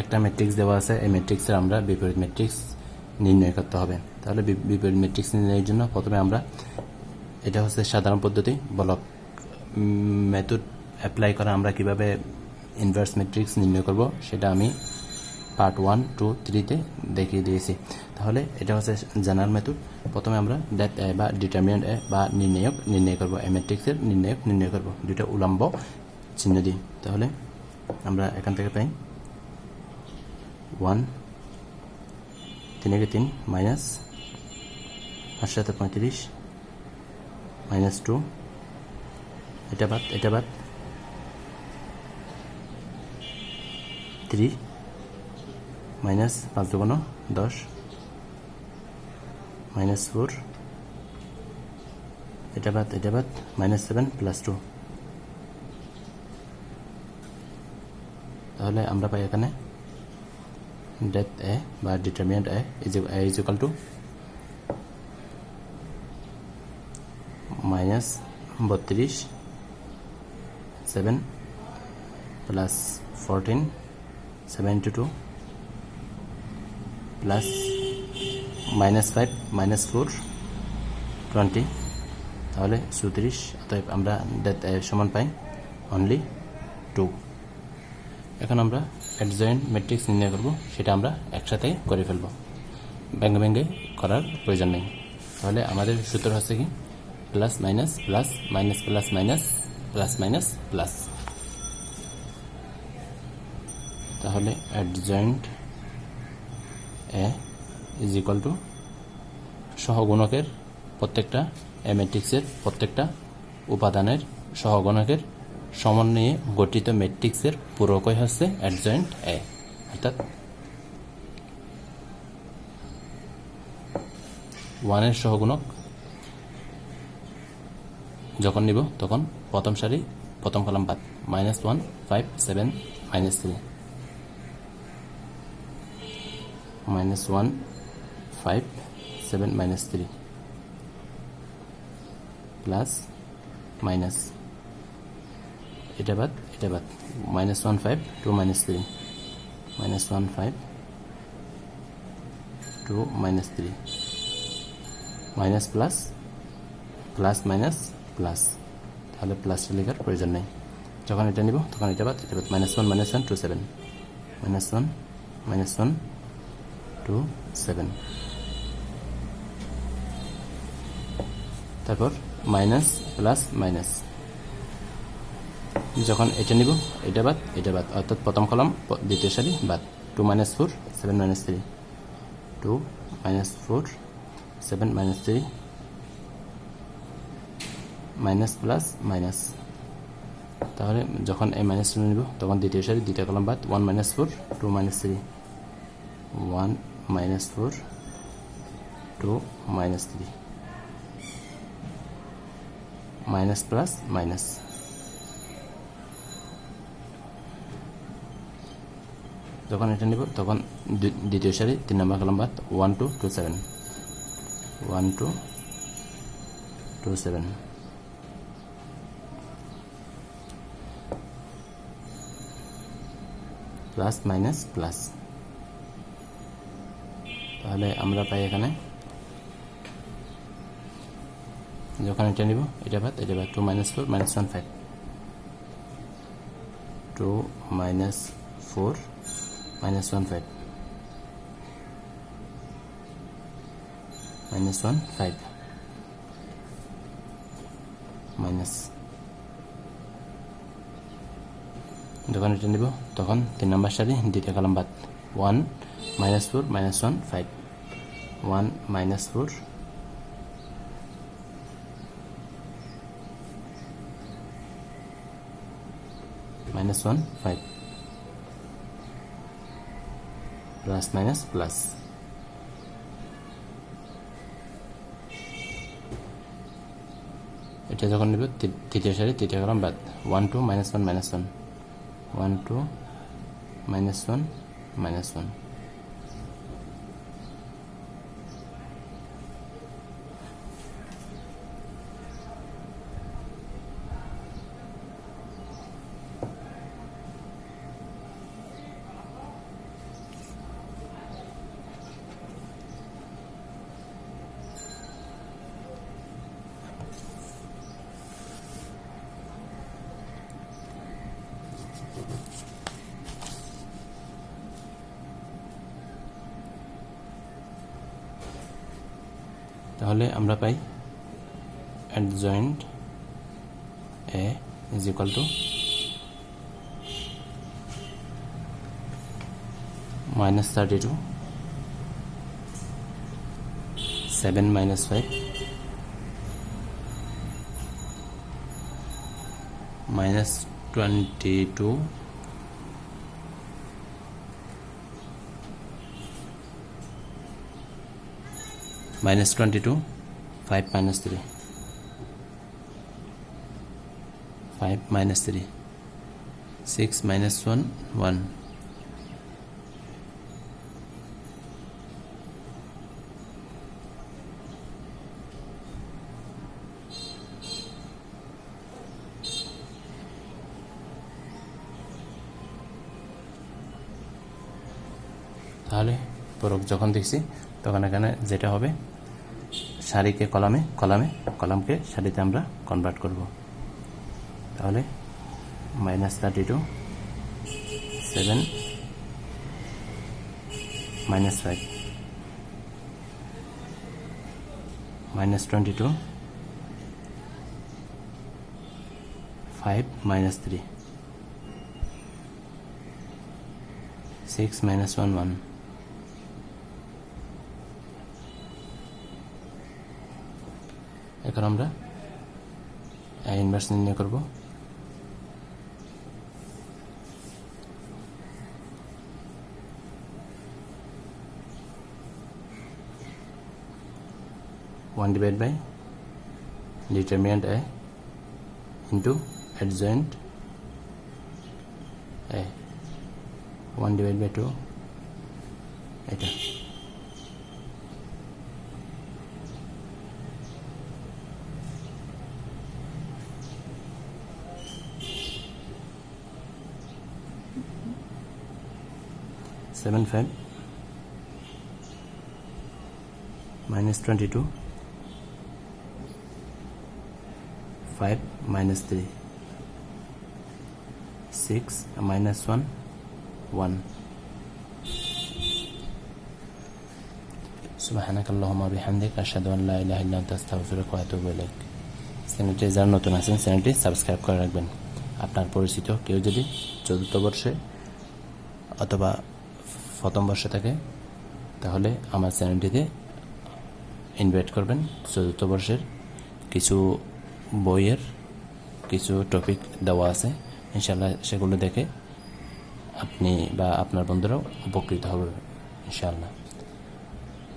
একটা ম্যাট্রিক্স দেওয়া আছে, এই ম্যাট্রিক্সের আমরা বিপরীত ম্যাট্রিক্স নির্ণয় করতে হবে। তাহলে বিপরীত ম্যাট্রিক্স নির্ণয়ের জন্য প্রথমে আমরা, এটা হচ্ছে সাধারণ পদ্ধতি ব্লক মেথড অ্যাপ্লাই করে আমরা কীভাবে ইনভার্স ম্যাট্রিক্স নির্ণয় করব, সেটা আমি পার্ট ওয়ান টু থ্রিতে দেখিয়ে দিয়েছি। তাহলে এটা হচ্ছে জানার মেথড প্রথমে আমরা ডেট এ বা ডিটারমিনেন্ট এ বা নির্ণায়ক নির্ণয় করব এ ম্যাট্রিক্সের নির্ণায়ক নির্ণয় করব। দুইটা উলম্ব চিহ্ন দিই তাহলে আমরা এখান থেকে পাই ওয়ান তিন একে তিন মাইনাস পাঁচ সাথে পঁয়ত্রিশ মাইনাস টু এটা বাদ এটা বাদ থ্রি মাইনাস পাঁচ দুগুণ দশ মাইনাস ফোর এটা বাদ এটা বাদ মাইনাস সেভেন প্লাস টু তাহলে আমরা পাই এখানে ডেথ এ বা determinant A is is equal to minus বত্রিশ seven plus fourteen seventy two plus minus five minus four twenty তাহলে চৌত্রিশ অতএব আমরা ডেথ এ সমান পাই অনলি টু এখন আমরা অ্যাডজয়েন্ট ম্যাট্রিক্স নির্ণয় করব, সেটা আমরা একসাথে করে ফেলব। ব্যাঙ্গে ব্যাঙ্গে করার প্রয়োজন নেই। তাহলে আমাদের সূত্র হচ্ছে কি? Plus minus plus minus plus minus plus minus plus তাহলে adjoint A is equal to সহগুণকের প্রত্যেকটা এ ম্যাট্রিক্সের প্রত্যেকটা উপাদানের সহগুণকের সমন্বয়ে গঠিত ম্যাট্রিক্সের পূরকই হচ্ছে অ্যাডজয়েন্ট এ অর্থাৎ ওয়ানের সহগুণক যখন নিব, তখন প্রথম সারি, প্রথম কলাম বাদ minus one five seven minus three minus one five seven minus three plus minus এটা বাদ এটা বাদ। Minus one five two minus three minus one five two minus three minus plus plus minus plus তাহলে প্লাসটা লেখার প্রয়োজন নেই। যখন এটা নিব, তখন এটা বাদ এটা বাদ। Minus one minus one two seven minus one minus one two seven তারপর মাইনাস প্লাস মাইনাস যখন এটা নিব, এটা বাদ এটা বাদ। অর্থাৎ প্রথম কলম দ্বিতীয় সারি, বাদ। Two minus four, seven minus three. Two minus four, seven minus three. Minus plus minus. তাহলে যখন এই মাইনাস টু নিব, তখন দ্বিতীয় সারি, দ্বিতীয় কলম বাদ। One minus four, two minus three. One minus four, two minus three. Minus plus minus. যখন এটা নিব, তখন দ্বিতীয় সারি তিন নম্বর কলম বাদ one two two seven one two two seven plus minus plus তাহলে আমরা পাই এখানে, যখন এটা নিব, এটা বাদ এটা বাদ two minus four minus one five two minus four minus one five minus one five minus যখন এটা নিব তখন তিন নম্বর সারি দ্বিতীয় কলম বাদ। One minus four minus one five one minus four minus one five plus minus plus এটা যখন নেব তৃতীয় সারি তৃতীয় কলম বাদ। One two minus one minus one one two minus one minus one তাহলে আমরা পাই adjoint A is equal to minus 32 7 minus 5 minus 22 minus 22 5 minus 3 5 minus 3 6 minus 1 1 তাহলে পরক যখন দেখছি, তখন এখানে যেটা হবে, সারিকে কলামে কলামে, কলামকে সারিতে আমরা কনভার্ট করব। তাহলে minus thirty two seven minus five minus twenty two five minus three six minus one one এখন আমরা ইনভার্স নির্ণয় করব। One divide by determinant A into adjoint A one divide by two এটা। Seven five minus twenty two five minus three six minus one one সুবাহানাক আল্লাহমা বিহামদিক আশাদু আল্লাহ ইলাহ ইল্লা আনতা আস্তাগফিরুকা ওয়া আতুবু ইলাইক চ্যানেলটি নতুন আছেন চ্যানেলটি সাবস্ক্রাইব করে রাখবেন। আপনার পরিচিত কেউ যদি চতুর্থ বর্ষে অথবা প্রথম বর্ষে থাকে, তাহলে আমার চ্যানেলটিতে ইনভাইট করবেন। চতুর্থ বর্ষের কিছু বইয়ের কিছু টপিক দেওয়া আছে ইনশাল্লাহ সেগুলো দেখে আপনি বা আপনার বন্ধুরাও উপকৃত হবে, ইনশাআল্লাহ।